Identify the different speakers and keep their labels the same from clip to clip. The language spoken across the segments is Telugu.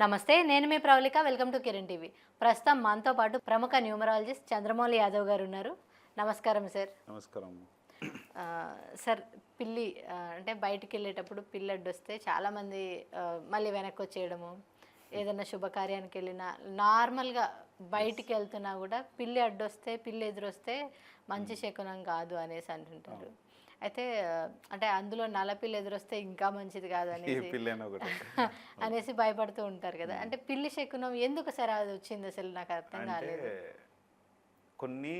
Speaker 1: నమస్తే నేను మీ Pravalika welcome to Kiran TV. ప్రస్తుతం మనతో పాటు ప్రముఖ న్యూమరాలజిస్ట్ చంద్రమౌళి యాదవ్ గారు ఉన్నారు. నమస్కారం సార్.
Speaker 2: నమస్కారం.
Speaker 1: సార్ పిల్లి అంటే బయటికి వెళ్ళేటప్పుడు పిల్లి అడ్డొస్తే చాలామంది ఆ, మళ్ళీ వెనక్కి వచ్చేయడము ఏదైనా శుభకార్యానికి వెళ్ళినా నార్మల్గా బయటికి వెళ్తున్నా కూడా పిల్లి అడ్డొస్తే పిల్లి ఎదురొస్తే మంచి శకునం కాదు అనేసి అంటుంటారు. అయితే అంటే అందులో నల్ల పిల్లి ఎదురొస్తే ఇంకా మంచిది కాదు అనేసి
Speaker 2: పిల్లైనా ఒకటి.
Speaker 1: అనేసి భయపడుతూ ఉంటారు కదా. అంటే పిల్లి శకునం ఎందుకు సరే అది వచ్చింది అసలు నాకు అర్థం కాలేదు.
Speaker 2: కొన్ని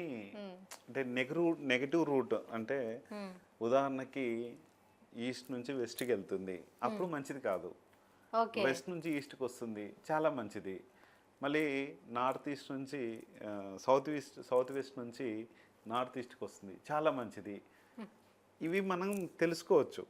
Speaker 2: అంటే నెగటివ్ నెగటివ్ రూట్ అంటే. ఉదాహరణకి ఈస్ట్ నుంచి వెస్ట్కి వెళ్తుంది. అప్పుడు మంచిది కాదు. వెస్ట్ నుంచి ఈస్ట్కి వస్తుంది. చాలా మంచిది. మళ్ళీ నార్త్ ఈస్ట్ నుంచి సౌత్ ఈస్ట్ సౌత్ వెస్ట్ నుంచి నార్త్ ఈస్ట్కి వస్తుంది. చాలా మంచిది. ఇవి మనం తెలుసుకోవచ్చు.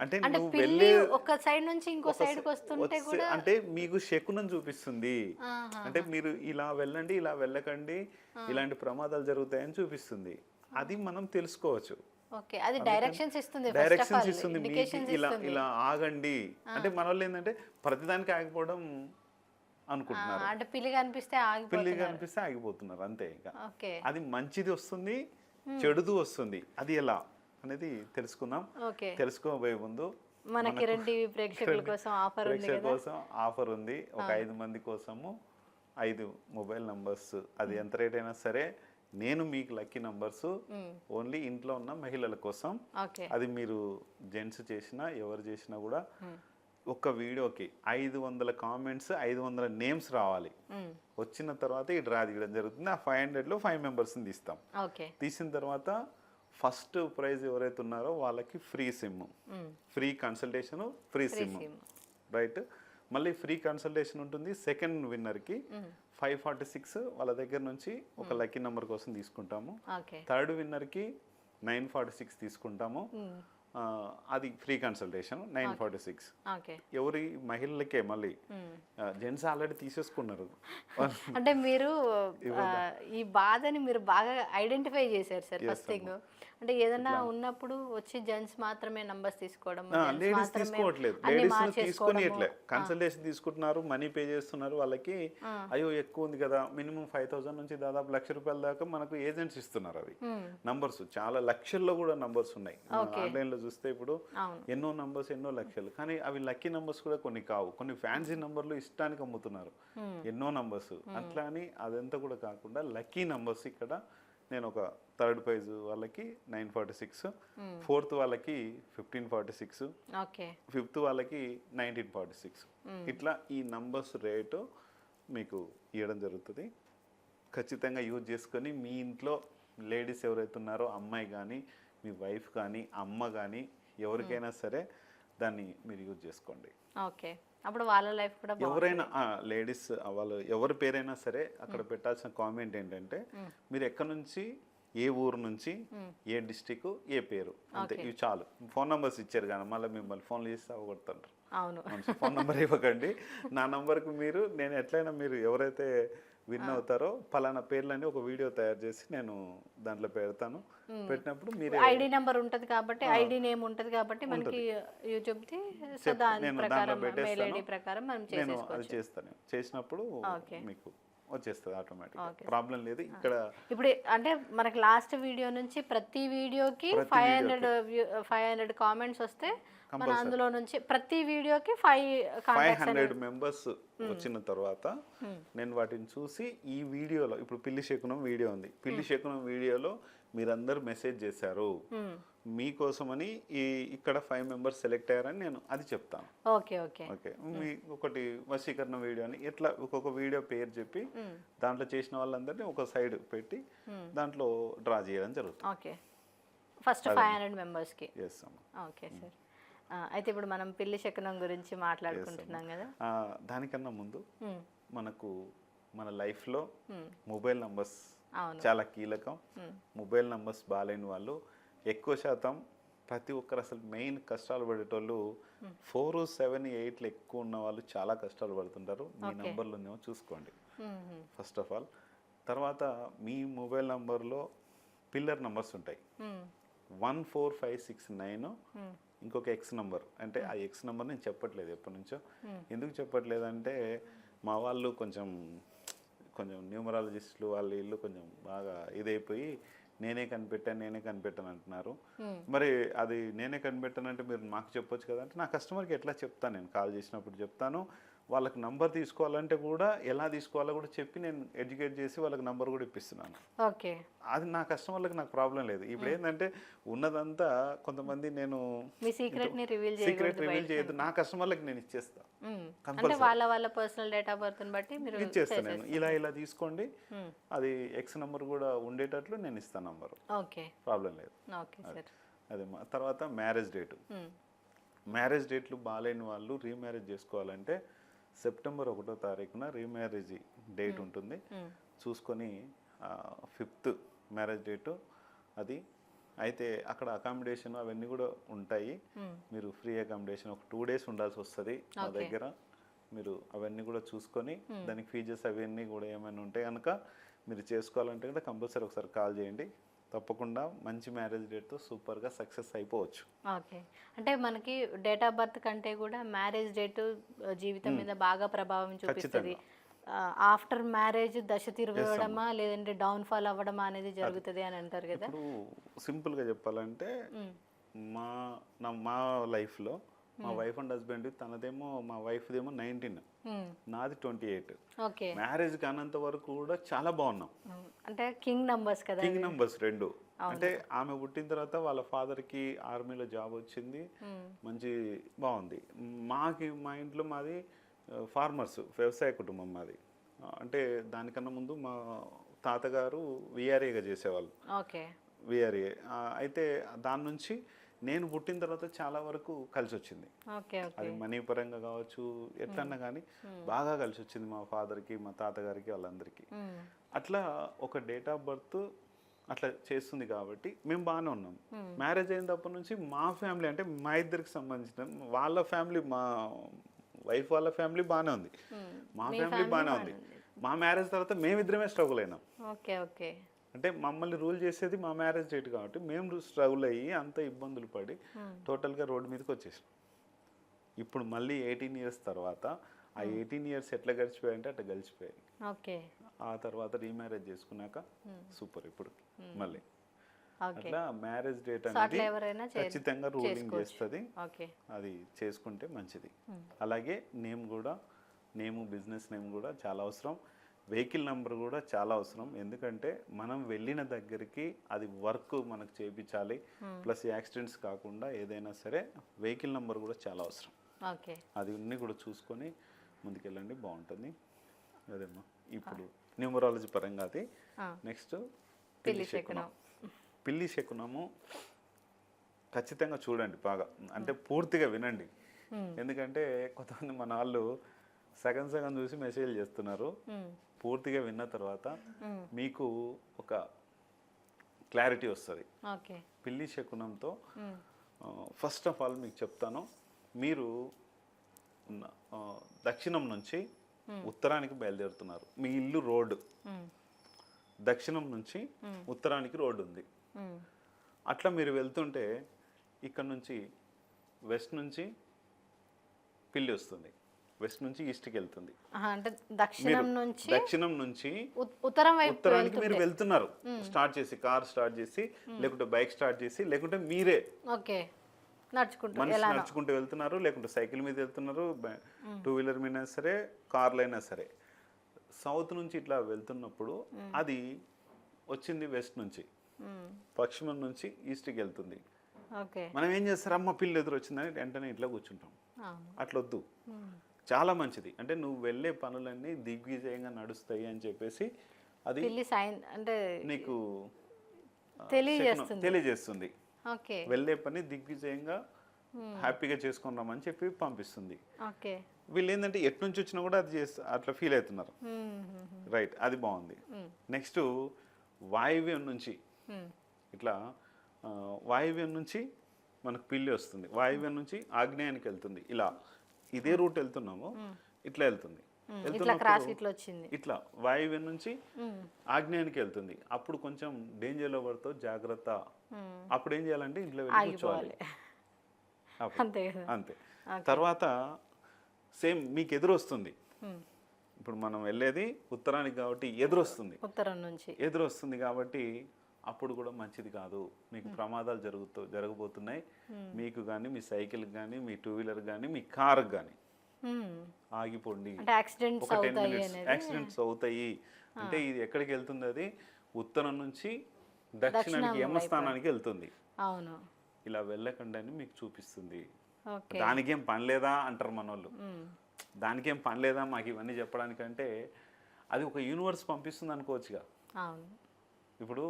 Speaker 2: అంటే నువ్వు వెళ్ళే
Speaker 1: ఒక సైడ్ నుంచి ఇంకో
Speaker 2: ఒక
Speaker 1: సైడ్కి
Speaker 2: సై-
Speaker 1: వస్తుంటే కూడా
Speaker 2: అంటే మీకు శకునం చూపిస్తుంది. అంటే మీరు ఇలా వెళ్ళండి ఇలా వెళ్ళకండి ఇలాంటి ప్రమాదాలు జరుగుతాయని చూపిస్తుంది. అది మనం తెలుసుకోవచ్చు.
Speaker 1: ఓకే అది డైరెక్షన్స్ ఇస్తుంది
Speaker 2: డైరెక్షన్స్ ఇస్తుంది ఇలా ఇలా ఆగండి. అంటే మన వాళ్ళు ఏంటంటే ప్రతిదానికి ఆగిపోవడం అనుకుంటున్నారు.
Speaker 1: అంటే పిల్లి కనిపిస్తే
Speaker 2: పిల్లి కనిపిస్తే ఆగిపోతున్నారు అంతే ఇంకా. అది మంచిది వస్తుంది చెడుదు వస్తుంది. అది ఎలా? అనేది తెలుసుకుందాం. తెలుసుకోబోయే ముందు
Speaker 1: మన కిరణ్ టీవీ ప్రేక్షకుల కోసం ఆఫర్ ఉంది
Speaker 2: కోసం ఆఫర్ ఉంది. ఒక ఐదు మంది కోసము ఐదు మొబైల్ నంబర్స్. అది ఎంత రేట్ అయినా సరే నేను మీకు లక్కీ నంబర్స్. ఓన్లీ ఇంట్లో ఉన్న మహిళల కోసం. అది మీరు జెంట్స్ చేసినా ఎవరు చేసినా కూడా ఒక్క వీడియోకి ఐదు వందల కామెంట్స్ ఐదు వందల నేమ్స్ రావాలి. వచ్చిన తర్వాత ఈ డ్రా తీయడం జరుగుతుంది. ఆ ఫైవ్ హండ్రెడ్లో ఫైవ్ మెంబర్స్ని తీస్తాం. తీసిన తర్వాత ఫస్ట్ ప్రైజ్ ఎవరైతే ఉన్నారో వాళ్ళకి free SIM. Free consultation free SIM. Right మళ్ళీ ఫ్రీ కన్సల్టేషన్ ఉంటుంది. సెకండ్ విన్నర్కి ఫైవ్ ఫార్టీ సిక్స్ వాళ్ళ దగ్గర నుంచి ఒక లక్కీ నెంబర్ కోసం తీసుకుంటాము. థర్డ్ విన్నర్కి నైన్ ఫార్టీ సిక్స్ తీసుకుంటాము. అది free consultation nine forty six. ఎవరి మహిళలకే మళ్ళీ. జెంట్స్ ఆల్రెడీ తీసేసుకున్నారు.
Speaker 1: అంటే మీరు ఈ బాధని మీరు బాగా ఐడెంటిఫై చేశారు సార్ ఫస్ట్ థింగ్. అంటే ఏదైనా ఉన్నప్పుడు వచ్చి జెంట్స్ మాత్రమే నంబర్స్ తీసుకోవడం
Speaker 2: లేడీస్ తీసుకోవట్లేదు. లేడీస్. తీసుకునియట్లే కన్సల్టేషన్ తీసుకుంటున్నారు మనీ పే చేస్తున్నారు వాళ్ళకి. అయ్యో ఎక్కువ ఉంది కదా. మినిమం ఫైవ్ థౌసండ్ నుంచి దాదాపు లక్ష రూపాయల దాకా మనకు ఏజెంట్స్ ఇస్తున్నారు అవి. నంబర్స్ చాలా లక్షల్లో కూడా నంబర్స్ ఉన్నాయి. ఆన్లైన్లో చూస్తే ఇప్పుడు ఎన్నో నంబర్స్ ఎన్నో లక్షలు. కానీ అవి లక్కీ నంబర్స్ కూడా కొన్ని కావు. కొన్ని ఫ్యాన్సీ నంబర్లు ఇష్టానికి అమ్ముతున్నారు. ఎన్నో నంబర్స్ అట్లా అని అదంతా కూడా కాకుండా లక్కీ నంబర్స్ ఇక్కడ నేను ఒక థర్డ్ ప్రైజ్ వాళ్ళకి నైన్ ఫార్టీ సిక్స్ ఫోర్త్ వాళ్ళకి fifteen forty six
Speaker 1: okay.
Speaker 2: Fifth వాళ్ళకి నైన్టీన్ ఫార్టీ సిక్స్. ఇట్లా ఈ నంబర్స్ రేటు మీకు ఇవ్వడం జరుగుతుంది. ఖచ్చితంగా యూజ్ చేసుకొని మీ ఇంట్లో లేడీస్ ఎవరైతే ఉన్నారో అమ్మాయి కానీ మీ వైఫ్ కానీ అమ్మ కానీ ఎవరికైనా సరే దాన్ని మీరు యూజ్ చేసుకోండి.
Speaker 1: ఓకే. అప్పుడు వాళ్ళ లైఫ్ కూడా.
Speaker 2: ఎవరైనా లేడీస్ వాళ్ళు ఎవరి పేరైనా సరే అక్కడ పెట్టాల్సిన కామెంట్ ఏంటంటే మీరు ఎక్కడి నుంచి ఏ ఊరు నుంచి ఏ డిస్టిక్ ఏ పేరు. అంతే ఇవి చాలు. ఫోన్ నంబర్స్ ఇచ్చారు కానీ మళ్ళీ మిమ్మల్ని ఫోన్లు చేసి అవగొడుతుంటారు
Speaker 1: అవును.
Speaker 2: ఫోన్ నెంబర్ ఇవ్వకండి. నా నంబర్కి మీరు నేను ఎట్లయినా మీరు ఎవరైతే విన్ అవుతారో పలానా పేర్లని ఒక వీడియో తయారు చేసి నేను దాంట్లో పెడతాను. పెట్టినప్పుడు మీరే
Speaker 1: ఐడి నెంబర్ ఉంటది కాబట్టి ఐడి నేమ్ ఉంటది కాబట్టి మనకి యూట్యూబ్ ది
Speaker 2: నేను దాంట్లో పెట్టేస్తాను. నేను అది చేస్తాను. చేసినప్పుడు. మీకు వచ్చేస్తుంది ఆటోమేటిక్. ప్రాబ్లం లేదు ఇక్కడ
Speaker 1: ఇప్పుడు అంటే మనకి లాస్ట్ వీడియో నుంచి ప్రతి వీడియోకి five hundred five hundred comments వస్తే మన అందులో నుంచి ప్రతి వీడియోకి ఫైవ్
Speaker 2: ఫైవ్ హండ్రెడ్ మెంబర్స్ వచ్చిన తర్వాత నేను వాటిని చూసి ఈ వీడియోలో ఇప్పుడు పిల్లి శకునం వీడియో ఉంది. పిల్లి శకునం వీడియోలో మీరందరూ మెసేజ్ చేశారు. మీకోసమని ఈ ఇక్కడ ఫైవ్ మెంబర్స్ సెలెక్ట్ అయ్యారని నేను అది చెప్తాను.
Speaker 1: Okay okay.
Speaker 2: ఓకే. మీ ఒకటి వశీకరణ వీడియో అని ఇట్లా ఒక్కొక్క వీడియో పేరు చెప్పి దాంట్లో చేసిన వాళ్ళందరినీ ఒక సైడ్ పెట్టి దాంట్లో డ్రా చేయడం జరుగుతుంది.
Speaker 1: ఓకే. ఫస్ట్ ఫైవ్ హండ్రెడ్ మెంబర్స్కి? Okay sir. అయితే ఇప్పుడు మనం పిల్లి శకునం గురించి మాట్లాడుకుంటున్నాం కదా?
Speaker 2: దానికన్నా ముందు. మనకు మన లైఫ్లో మొబైల్ నంబర్స్ చాలా కీలకం. మొబైల్ నంబర్స్ బాగాలేని వాళ్ళు ఎక్కువ శాతం ప్రతి ఒక్కరు అసలు మెయిన్ కష్టాలు పడేటోళ్ళు ఫోర్ సెవెన్ ఎయిట్లు ఎక్కువ ఉన్న వాళ్ళు చాలా కష్టాలు పడుతుంటారు. మీ నంబర్లోనేమో చూసుకోండి.
Speaker 1: మ్మ్.
Speaker 2: First of all. తర్వాత మీ మొబైల్ నంబర్లో పిల్లర్ నంబర్స్ ఉంటాయి. One four five six nine ఇంకొక ఎక్స్ నంబర్. అంటే ఆ ఎక్స్ నంబర్ నేను చెప్పట్లేదు ఎప్పటి నుంచో. ఎందుకు చెప్పట్లేదు అంటే మా వాళ్ళు కొంచెం కొంచెం న్యూమరాలజిస్టులు వాళ్ళ ఇల్లు కొంచెం బాగా ఇదైపోయి నేనే కనిపెట్టాను నేనే కనిపెట్టాను అంటున్నారు. మరి అది నేనే కనిపెట్టానంటే మీరు మాకు చెప్పొచ్చు కదా అంటే నా కస్టమర్కి ఎట్లా చెప్తాను నేను? కాల్ చేసినప్పుడు చెప్తాను వాళ్ళకి నంబర్ తీసుకోవాలంటే కూడా ఎలా తీసుకోవాలో కూడా చెప్పి నేను ఎడ్యుకేట్ చేసి వాళ్ళకి నంబర్ కూడా ఇప్పిస్తున్నాను.
Speaker 1: ఓకే.
Speaker 2: అది నా కస్టమర్లకు నాకు ప్రాబ్లం లేదు. ఇప్పుడు ఏంటంటే ఉన్నదంతా కొంతమంది నేను
Speaker 1: సీక్రెట్ని రివీల్
Speaker 2: చేయొద్దు. నా కస్టమర్లకు నేను ఇచ్చేస్తా.
Speaker 1: అంటే వాళ్ళ వాళ్ళ పర్సనల్ డేట్ బర్త్ బట్టి మీరు
Speaker 2: ఇచ్చేస్తాను నేను. ఇలా ఇలా తీసుకోండి. అది ఎక్స్ నెంబర్ కూడా ఉండేటట్లు నేను ఇస్తాను నంబరు
Speaker 1: ఓకే.
Speaker 2: ప్రాబ్లం లేదు.
Speaker 1: Okay sir.
Speaker 2: అదే తర్వాత మ్యారేజ్ డేటు. మ్యారేజ్ డేట్లు బాగాలేని వాళ్ళు రీమ్యారేజ్ చేసుకోవాలంటే సెప్టెంబర్ ఒకటో తారీఖున రీమ్యారేజ్ డేట్ ఉంటుంది. చూసుకొని ఫిఫ్త్ మ్యారేజ్ డేటు అది. అయితే అక్కడ అకామిడేషన్ అవన్నీ కూడా ఉంటాయి. మీరు ఫ్రీ అకామిడేషన్ ఒక టూ డేస్ ఉండాల్సి వస్తుంది మా దగ్గర. మీరు అవన్నీ కూడా చూసుకొని దానికి ఫీజెస్ అవన్నీ కూడా ఏమైనా ఉంటే కనుక మీరు చేసుకోవాలంటే కూడా కంపల్సరీ ఒకసారి కాల్ చేయండి. తప్పకుండా మంచి మ్యారేజ్ డేట్తో సూపర్గా సక్సెస్ అయిపోవచ్చు.
Speaker 1: ఓకే. అంటే మనకి డేట్ ఆఫ్ బర్త్ కంటే కూడా మ్యారేజ్ డేట్ జీవితం మీద బాగా ప్రభావం చూపిస్తుంది. ఆఫ్టర్ మ్యారేజ్ దశ తిరగడమా లేదంటే డౌన్ ఫాల్ అవ్వడమా అనేది జరుగుతుంది అని అంటారు కదా?
Speaker 2: సింపుల్గా చెప్పాలంటే మా నా మా లైఫ్లో మా వైఫ్ అండ్ హస్బెండ్ తనదేమో మా వైఫ్దేమో నైన్టీన్ నాది ట్వంటీ ఎయిట్
Speaker 1: ఓకే
Speaker 2: మ్యారేజ్ కానంత వరకు కూడా చాలా బాగున్నాం.
Speaker 1: అంటే కింగ్ నంబర్స్ కదా
Speaker 2: కింగ్ నంబర్స్ రెండు. అంటే ఆమె పుట్టిన తర్వాత వాళ్ళ ఫాదర్కి ఆర్మీలో జాబ్ వచ్చింది. మంచి బాగుంది. మాకి మా ఇంట్లో మాది ఫార్మర్స్ వ్యవసాయ కుటుంబం మాది. అంటే దానికన్నా ముందు మా తాతగారు విఆర్ఏగా చేసేవాళ్ళు.
Speaker 1: ఓకే
Speaker 2: విఆర్ఏ అయితే దాని నుంచి నేను పుట్టిన తర్వాత చాలా వరకు కలిసి వచ్చింది అది మనీ పరంగా కావచ్చు ఎట్లన్నా కానీ బాగా కలిసి వచ్చింది మా ఫాదర్కి మా తాతగారికి వాళ్ళందరికీ. అట్లా ఒక డేట్ ఆఫ్ బర్త్ అట్లా చేస్తుంది కాబట్టి మేము బాగానే ఉన్నాం. మ్యారేజ్ అయినప్పటి నుంచి మా ఫ్యామిలీ అంటే మా ఇద్దరికి సంబంధించిన వాళ్ళ ఫ్యామిలీ మా వైఫ్ వాళ్ళ ఫ్యామిలీ బాగానే ఉంది. మా ఫ్యామిలీ బాగానే ఉంది. మా మ్యారేజ్ తర్వాత మేమిద్దరమే స్ట్రగుల్ అయినాం.
Speaker 1: Okay okay.
Speaker 2: అంటే మమ్మల్ని రూల్ చేసేది మా మ్యారేజ్ డేట్ కాబట్టి మేము స్ట్రగుల్ అయ్యి అంత ఇబ్బందులు పడి టోటల్గా రోడ్డు మీదకి వచ్చేసాం. ఇప్పుడు మళ్ళీ ఎయిటీన్ ఇయర్స్ తర్వాత ఆ ఎయిటీన్ ఇయర్స్ ఎట్లా గడిచిపోయాయంటే అట్లా గడిచిపోయాయి.
Speaker 1: ఓకే.
Speaker 2: ఆ తర్వాత రీమ్యారేజ్ చేసుకున్నాక సూపర్ ఇప్పుడు మళ్ళీ. అట్లా మ్యారేజ్ డేట్ అనేది ఖచ్చితంగా రూలింగ్ చేస్తుంది. అది చేసుకుంటే మంచిది. అలాగే నేమ్ కూడా నేము బిజినెస్ నేమ్ కూడా చాలా అవసరం. వెహికల్ నెంబర్ కూడా చాలా అవసరం. ఎందుకంటే మనం వెళ్ళిన దగ్గరికి అది వర్క్ మనకు చేయించాలి ప్లస్ యాక్సిడెంట్స్ కాకుండా ఏదైనా సరే వెహికల్ నెంబర్ కూడా చాలా అవసరం.
Speaker 1: ఓకే.
Speaker 2: అది అన్నీ కూడా చూసుకొని ముందుకెళ్ళండి బాగుంటుంది. అదేమ్మా ఇప్పుడు న్యూమరాలజీ పరంగా అది. నెక్స్ట్
Speaker 1: పిల్లి శకునం.
Speaker 2: పిల్లి శకునము ఖచ్చితంగా చూడండి బాగా. అంటే పూర్తిగా వినండి. ఎందుకంటే కొంతమంది మన వాళ్ళు సగం సగం చూసి మెసేజ్ చేస్తున్నారు. పూర్తిగా విన్న తర్వాత. మీకు ఒక క్లారిటీ వస్తుంది పిల్లి శకునంతో. ఫస్ట్ ఆఫ్ ఆల్ మీకు చెప్తాను మీరు దక్షిణం నుంచి ఉత్తరానికి బయలుదేరుతున్నారు మీ ఇల్లు రోడ్డు. దక్షిణం నుంచి ఉత్తరానికి రోడ్డు ఉంది. అట్లా మీరు వెళ్తుంటే ఇక్కడ నుంచి వెస్ట్ నుంచి పిల్లి వస్తుంది వెస్ట్ నుంచి ఈస్ట్కి వెళ్తుంది.
Speaker 1: అంటే దక్షిణం నుంచి
Speaker 2: దక్షిణం నుంచి
Speaker 1: ఉత్- ఉత్తరం
Speaker 2: ఉత్తరానికి మీరు వెళ్తున్నారు. స్టార్ట్ చేసి కార్ స్టార్ట్ చేసి లేకుంటే బైక్ స్టార్ట్ చేసి లేకుంటే మీరే
Speaker 1: ఓకే. నడుచుకుంటూ
Speaker 2: మనిషి నడుచుకుంటూ వెళ్తున్నారు లేకుంటే సైకిల్ మీద వెళ్తున్నారు టూ వీలర్ మీద సరే కార్లో అయినా సరే. సౌత్ నుంచి ఇట్లా వెళ్తున్నప్పుడు అది వచ్చింది వెస్ట్ నుంచి. పశ్చిమం నుంచి ఈస్ట్కి వెళ్తుంది. మనం ఏం చేస్తారు అమ్మ పిల్లి ఎదురు వచ్చిందని వెంటనే ఇట్లా కూర్చుంటాం.
Speaker 1: అవును.
Speaker 2: అట్లా వద్దు చాలా మంచిది. అంటే నువ్వు వెళ్ళే పనులన్నీ దిగ్విజయంగా నడుస్తాయి అని చెప్పేసి అది
Speaker 1: అంటే
Speaker 2: నీకు
Speaker 1: తెలియజేస్తుంది.
Speaker 2: వెళ్ళే పని దిగ్విజయంగా హ్యాపీగా చేసుకుని రమ్మని చెప్పి పంపిస్తుంది. వీళ్ళు ఏంటంటే ఎటు నుంచి వచ్చినా కూడా అది చేస్తా అట్లా ఫీల్ అవుతున్నారు. రైట్ అది బాగుంది. నెక్స్ట్ వాయువ్యం నుంచి. ఇట్లా వాయువ్యం నుంచి మనకు పిల్లి వస్తుంది. వాయువ్యం నుంచి ఆగ్నేయానికి వెళ్తుంది. ఇలా ఇదే రూట్ వెళ్తున్నాము ఇట్లా వెళ్తుంది.
Speaker 1: మ్మ్. ఇట్లా
Speaker 2: వాయువ్యం నుంచి.
Speaker 1: ఆగ్నేయానికి
Speaker 2: వెళ్తుంది. అప్పుడు కొంచెం డేంజర్లో పడుతావు జాగ్రత్త.
Speaker 1: మ్మ్.
Speaker 2: అప్పుడు ఏం చేయాలంటే ఇంట్లో వెళ్ళి కూర్చోవాలి.
Speaker 1: అంతే
Speaker 2: అంతే. తర్వాత సేమ్ మీకు ఎదురు వస్తుంది
Speaker 1: ఉమ్.
Speaker 2: ఇప్పుడు మనం వెళ్ళేది ఉత్తరానికి కాబట్టి ఎదురు వస్తుంది
Speaker 1: ఉత్తరం నుంచి.
Speaker 2: ఎదురు వస్తుంది కాబట్టి అప్పుడు కూడా మంచిది కాదు. మీకు ప్రమాదాలు జరుగుతూ జరగబోతున్నాయి. మీకు కానీ మీ సైకిల్కి కానీ మీ టూ వీలర్ కానీ మీ కార్కి కానీ
Speaker 1: ఉమ్.
Speaker 2: ఆగిపోండి. ఒక టెన్
Speaker 1: అవుతాయి
Speaker 2: మినిట్స్ యాక్సిడెంట్స్ అవుతాయి. అంటే ఇది ఎక్కడికి వెళ్తుంది అది? ఉత్తరం నుంచి దక్షిణానికి యమస్థానానికి వెళ్తుంది.
Speaker 1: అవును.
Speaker 2: ఇలా వెళ్ళకండి అని మీకు చూపిస్తుంది. దానికేం పని లేదా అంటారు మనోళ్ళు. దానికేం పని లేదా మాకు ఇవన్నీ చెప్పడానికంటే అది ఒక యూనివర్స్ పంపిస్తుంది అనుకోవచ్చుగా. ఇప్పుడు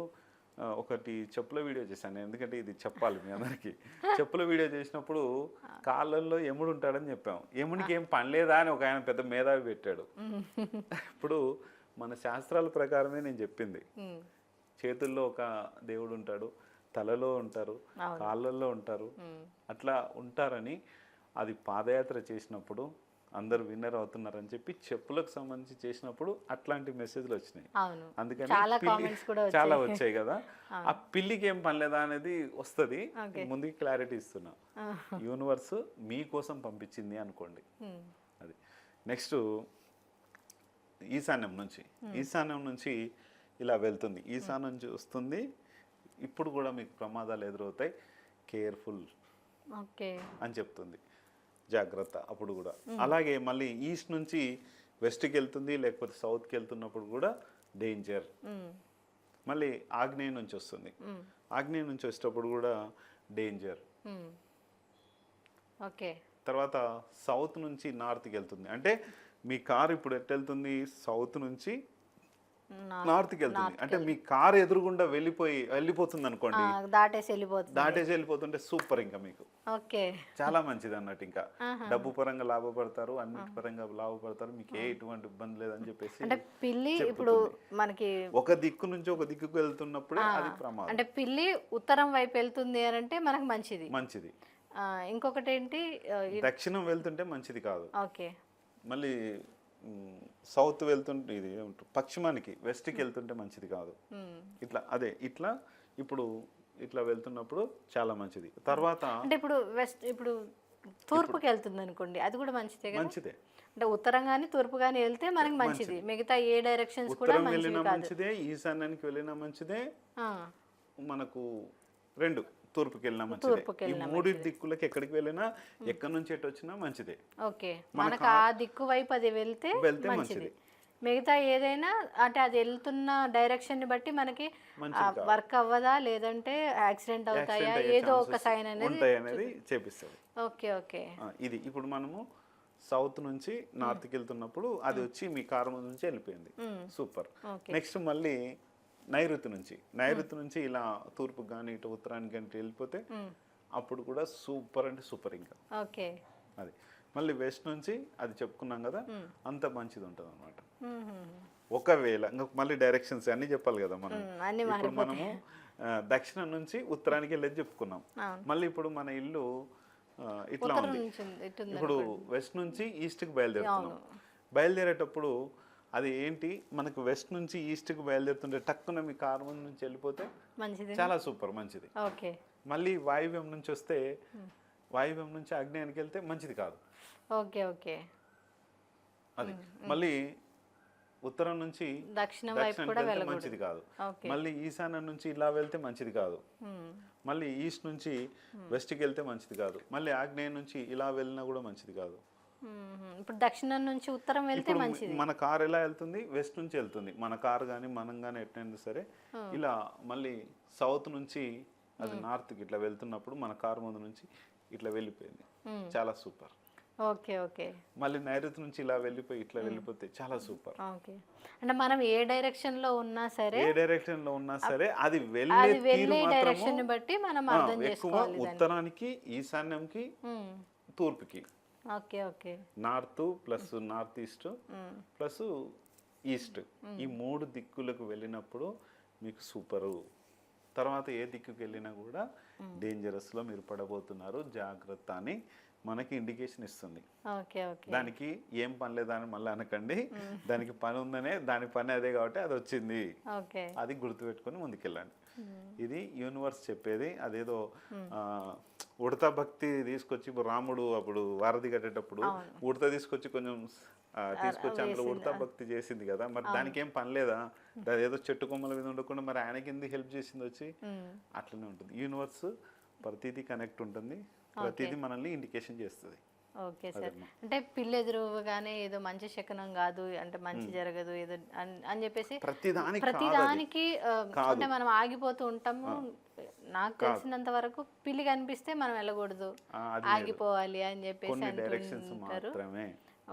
Speaker 2: ఒకటి చెప్పుల వీడియో చేశాను ఎందుకంటే ఇది చెప్పాలి మీ అందరికి చెప్పుల వీడియో చేసినప్పుడు కాళ్ళల్లో ఎముడు ఉంటాడని చెప్పాం ఎముడికి ఏం పని లేదా అని ఒక ఆయన పెద్ద మేధావి పెట్టాడు ఇప్పుడు మన శాస్త్రాల ప్రకారమే నేను చెప్పింది. చేతుల్లో ఒక దేవుడు ఉంటాడు తలలో ఉంటారు. కాళ్ళల్లో ఉంటారు. అట్లా ఉంటారని అది పాదయాత్ర చేసినప్పుడు అందరు విన్నర్ అవుతున్నారని చెప్పి చెప్పులకు సంబంధించి చేసినప్పుడు అట్లాంటి మెసేజ్లు వచ్చినాయి. అందుకని
Speaker 1: చాలా
Speaker 2: వచ్చాయి. కదా. ఆ. పిల్లికి ఏం పనిలేదా అనేది వస్తుంది. ముందుకి క్లారిటీ ఇస్తున్నా. యూనివర్స్ మీకోసం పంపించింది అనుకోండి. అది. నెక్స్ట్ ఈశాన్యం నుంచి. ఈశాన్యం నుంచి ఇలా వెళ్తుంది. ఈశాన్యం నుంచి వస్తుంది. ఇప్పుడు కూడా మీకు ప్రమాదాలు ఎదురవుతాయి. కేర్ఫుల్ అని చెప్తుంది. జాగ్రత్త అప్పుడు కూడా అలాగే మళ్ళీ ఈస్ట్ నుంచి వెస్ట్కి వెళ్తుంది లేకపోతే సౌత్కి వెళ్తున్నప్పుడు కూడా డేంజర్. మళ్ళీ ఆగ్నేయ నుంచి వస్తుంది. ఆగ్నేయ నుంచి వచ్చేటప్పుడు కూడా డేంజర్.
Speaker 1: ఓకే
Speaker 2: తర్వాత సౌత్ నుంచి నార్త్కి వెళ్తుంది అంటే మీ కార్ ఇప్పుడు ఎట్టు వెళ్తుంది సౌత్ నుంచి నార్త్కి వెళ్తుంది. అంటే మీ కార్ ఎదురుగుండా వెళ్ళిపోయి వెళ్ళిపోతుంది అనుకోండి
Speaker 1: దాటేసి వెళ్ళిపోతుంది.
Speaker 2: దాటేసి వెళ్ళిపోతుంటే సూపర్ ఇంకా మీకు.
Speaker 1: ఓకే.
Speaker 2: చాలా మంచిది అన్నట్టు ఇంకా. డబ్బు పరంగా లాభపడతారు అన్నిటి పరంగా లాభపడతారు. మీకు ఏ ఎటువంటి ఇబ్బంది లేదని చెప్పేసి
Speaker 1: అంటే పిల్లి ఇప్పుడు మనకి
Speaker 2: ఒక దిక్కు నుంచి ఒక దిక్కుకు వెళ్తున్నప్పుడే అది ప్రమాదం.
Speaker 1: అంటే పిల్లి ఉత్తరం వైపు వెళ్తుంది అని అంటే మనకు మంచిది.
Speaker 2: మంచిది.
Speaker 1: ఇంకొకటి ఏంటి
Speaker 2: దక్షిణం వెళ్తుంటే మంచిది కాదు.
Speaker 1: ఓకే.
Speaker 2: మళ్ళీ సౌత్ వెళ్తుంటే ఇది పశ్చిమానికి వెస్ట్కి వెళ్తుంటే మంచిది కాదు.
Speaker 1: ఉమ్.
Speaker 2: ఇట్లా అదే ఇట్లా ఇప్పుడు ఇట్లా వెళ్తున్నప్పుడు చాలా మంచిది. తర్వాత
Speaker 1: అంటే ఇప్పుడు వెస్ట్ ఇప్పుడు తూర్పుకి వెళ్తుంది అనుకోండి అది కూడా మంచిదే
Speaker 2: మంచిదే.
Speaker 1: అంటే ఉత్తరం కానీ తూర్పు కానీ వెళ్తే మనకి మంచిది. మిగతా ఏ డైరెక్షన్స్ కూడా మంచిది
Speaker 2: వెళ్ళినా
Speaker 1: కాదు.
Speaker 2: మంచిదే ఈశాన్యానికి వెళ్ళినా మంచిదే. మనకు రెండు. తూర్పుకి వెళ్ళినా మంచిదే. ఈ మూడు దిక్కులకి ఎక్కడికి వెళ్ళినా ఎక్కడి నుంచి ఎటు వచ్చినా మంచిదే.
Speaker 1: ఓకే. మనకు ఆ దిక్కు వైపు అది వెళ్తే
Speaker 2: వెళ్తే
Speaker 1: మంచిది. మిగతా ఏదైనా అంటే అది వెళ్తున్న డైరెక్షన్ని బట్టి మనకి వర్క్ అవ్వదా లేదంటే యాక్సిడెంట్ అవుతాయా? ఏదో ఒక సైన్ అనేది
Speaker 2: చేపిస్తుంది.
Speaker 1: Okay okay.
Speaker 2: ఇది ఇప్పుడు మనము సౌత్ నుంచి నార్త్కి వెళ్తున్నప్పుడు అది వచ్చి మీ కారు ముందు నుంచి వెళ్ళిపోయింది. సూపర్. నెక్స్ట్ మళ్ళీ నైరుతి నుంచి. నైరుతి నుంచి ఇలా తూర్పుకి కానీ ఇటు ఉత్తరానికి కానీ వెళ్ళిపోతే అప్పుడు కూడా సూపర్ అంటే సూపర్ ఇంకా.
Speaker 1: ఓకే.
Speaker 2: అది. మళ్ళీ వెస్ట్ నుంచి అది చెప్పుకున్నాం కదా అంత మంచిది ఉంటుంది అనమాట ఒకవేళ ఇంకా మళ్ళీ డైరెక్షన్స్ అన్నీ చెప్పాలి కదా మనం. ఇప్పుడు మనము దక్షిణం నుంచి ఉత్తరానికి వెళ్ళేది చెప్పుకున్నాం. మళ్ళీ ఇప్పుడు మన ఇల్లు ఇట్లా ఉంది. ఇప్పుడు వెస్ట్ నుంచి ఈస్ట్కి బయలుదేరుతున్నాం. బయలుదేరేటప్పుడు అది ఏంటి? మనకు వెస్ట్ నుంచి ఈస్ట్కి బయలుదేరుతుంటే టక్కున మీ కారు ముందు నుంచి వెళ్ళిపోతే చాలా సూపర్ మంచిది.
Speaker 1: ఓకే.
Speaker 2: మళ్ళీ వాయువ్యం నుంచి వస్తే వాయువ్యం నుంచి ఆగ్నేయానికి వెళ్తే మంచిది కాదు.
Speaker 1: Okay okay.
Speaker 2: అది. మళ్ళీ ఉత్తరం నుంచి
Speaker 1: దక్షిణం
Speaker 2: మంచిది కాదు. మళ్ళీ ఈశాన్యం నుంచి ఇలా వెళ్తే మంచిది కాదు. మళ్ళీ ఈస్ట్ నుంచి వెస్ట్కి వెళ్తే మంచిది కాదు. మళ్ళీ ఆగ్నేయం నుంచి ఇలా వెళ్ళినా కూడా మంచిది కాదు.
Speaker 1: ఇప్పుడు దక్షిణం నుంచి ఉత్తరం వెళ్తే మంచిది.
Speaker 2: మన కార్ ఎలా వెళ్తుంది? వెస్ట్ నుంచి వెళ్తుంది. మన కార్ కానీ మనం కానీ ఎట్టయినా సరే ఇలా మళ్ళీ సౌత్ నుంచి అది నార్త్కి ఇట్లా వెళ్తున్నప్పుడు మన కార్ ముందు నుంచి ఇట్లా వెళ్ళిపోయింది. చాలా సూపర్.
Speaker 1: Okay okay.
Speaker 2: మళ్ళీ నైరుతి నుంచి ఇలా వెళ్ళిపోయి ఇట్లా వెళ్ళిపోతే చాలా సూపర్.
Speaker 1: ఓకే. అంటే మనం ఏ డైరెక్షన్లో ఉన్నా సరే
Speaker 2: ఏ డైరెక్షన్లో ఉన్నా సరే అది వెళ్ళే
Speaker 1: డైరెక్షన్ బట్టి మనం అర్థం చేసుకోవాలి
Speaker 2: ఉత్తరానికి ఈశాన్యంకి. తూర్పుకి.
Speaker 1: Okay okay.
Speaker 2: North plus north east. Plus east. ఈ మూడు దిక్కులకు వెళ్ళినప్పుడు మీకు సూపరు. తర్వాత ఏ దిక్కుకి వెళ్ళినా కూడా డేంజరస్లో మీరు పడబోతున్నారు. జాగ్రత్త అని మనకి ఇండికేషన్ ఇస్తుంది. దానికి ఏం పని లేదని మళ్ళీ అనకండి. దానికి పని ఉందనే దాని పని అదే కాబట్టి అది వచ్చింది. అది గుర్తుపెట్టుకొని ముందుకెళ్ళండి. ఇది యూనివర్స్ చెప్పేది. అదేదో ఆ, ఉడత భక్తి తీసుకొచ్చి ఇప్పుడు రాముడు అప్పుడు వారధి కట్టేటప్పుడు ఉడత తీసుకొచ్చి కొంచెం తీసుకొచ్చి అందులో ఉడత భక్తి చేసింది కదా. మరి దానికి ఏం పని లేదా? ఏదో చెట్టు కొమ్మల మీద ఉండకుండా మరి ఆయనకి ఎందుకు హెల్ప్ చేసింది వచ్చి. అట్లనే ఉంటుంది. యూనివర్స్ ప్రతిదీ కనెక్ట్ ఉంటుంది. ప్రతిదీ మనల్ని ఇండికేషన్ చేస్తుంది.
Speaker 1: Okay sir. అంటే పిల్లి ఎదురుగానే ఏదో మంచి శకనం కాదు అంటే మంచి జరగదు ఏదో అన్- చెప్పేసి
Speaker 2: ప్రతిదానికి
Speaker 1: ప్రతి
Speaker 2: కాదు అది.
Speaker 1: దానికి ఆ, అంటే మనం ఆగిపోతూ ఉంటాము. నాకు తెలిసినంత వరకు పిల్లి కనిపిస్తే మనం వెళ్ళకూడదు. ఆగిపోవాలి అని చెప్పేసి
Speaker 2: డైరెక్షన్స్ మాత్రమే.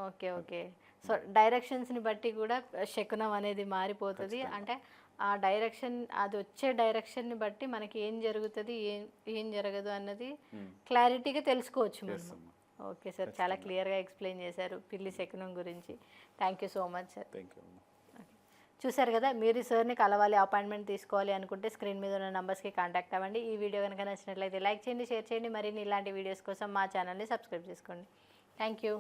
Speaker 1: Okay okay. సో డైరెక్షన్స్ని బట్టి కూడా శకునం అనేది మారిపోతుంది. అంటే ఆ డైరెక్షన్ అది వచ్చే డైరెక్షన్ని బట్టి మనకి ఏం జరుగుతుంది ఏం ఏం జరగదు అన్నది క్లారిటీగా తెలుసుకోవచ్చు మనం. Okay sir. చాలా క్లియర్గా ఎక్స్ప్లెయిన్ చేశారు పిల్లి శకునం గురించి. Thank you so much sir
Speaker 2: thank you
Speaker 1: చూశారు కదా మీరు సార్ని కలవాలి అపాయింట్మెంట్ తీసుకోవాలి అనుకుంటే స్క్రీన్ మీద ఉన్న నెంబర్స్కి కాంటాక్ట్ అవ్వండి. ఈ వీడియో కనుక నచ్చినట్లయితే లైక్ చేయండి షేర్ చేయండి. మరిన్ని ఇలాంటి వీడియోస్ కోసం మా ఛానల్ని సబ్స్క్రైబ్ చేసుకోండి. Thank you.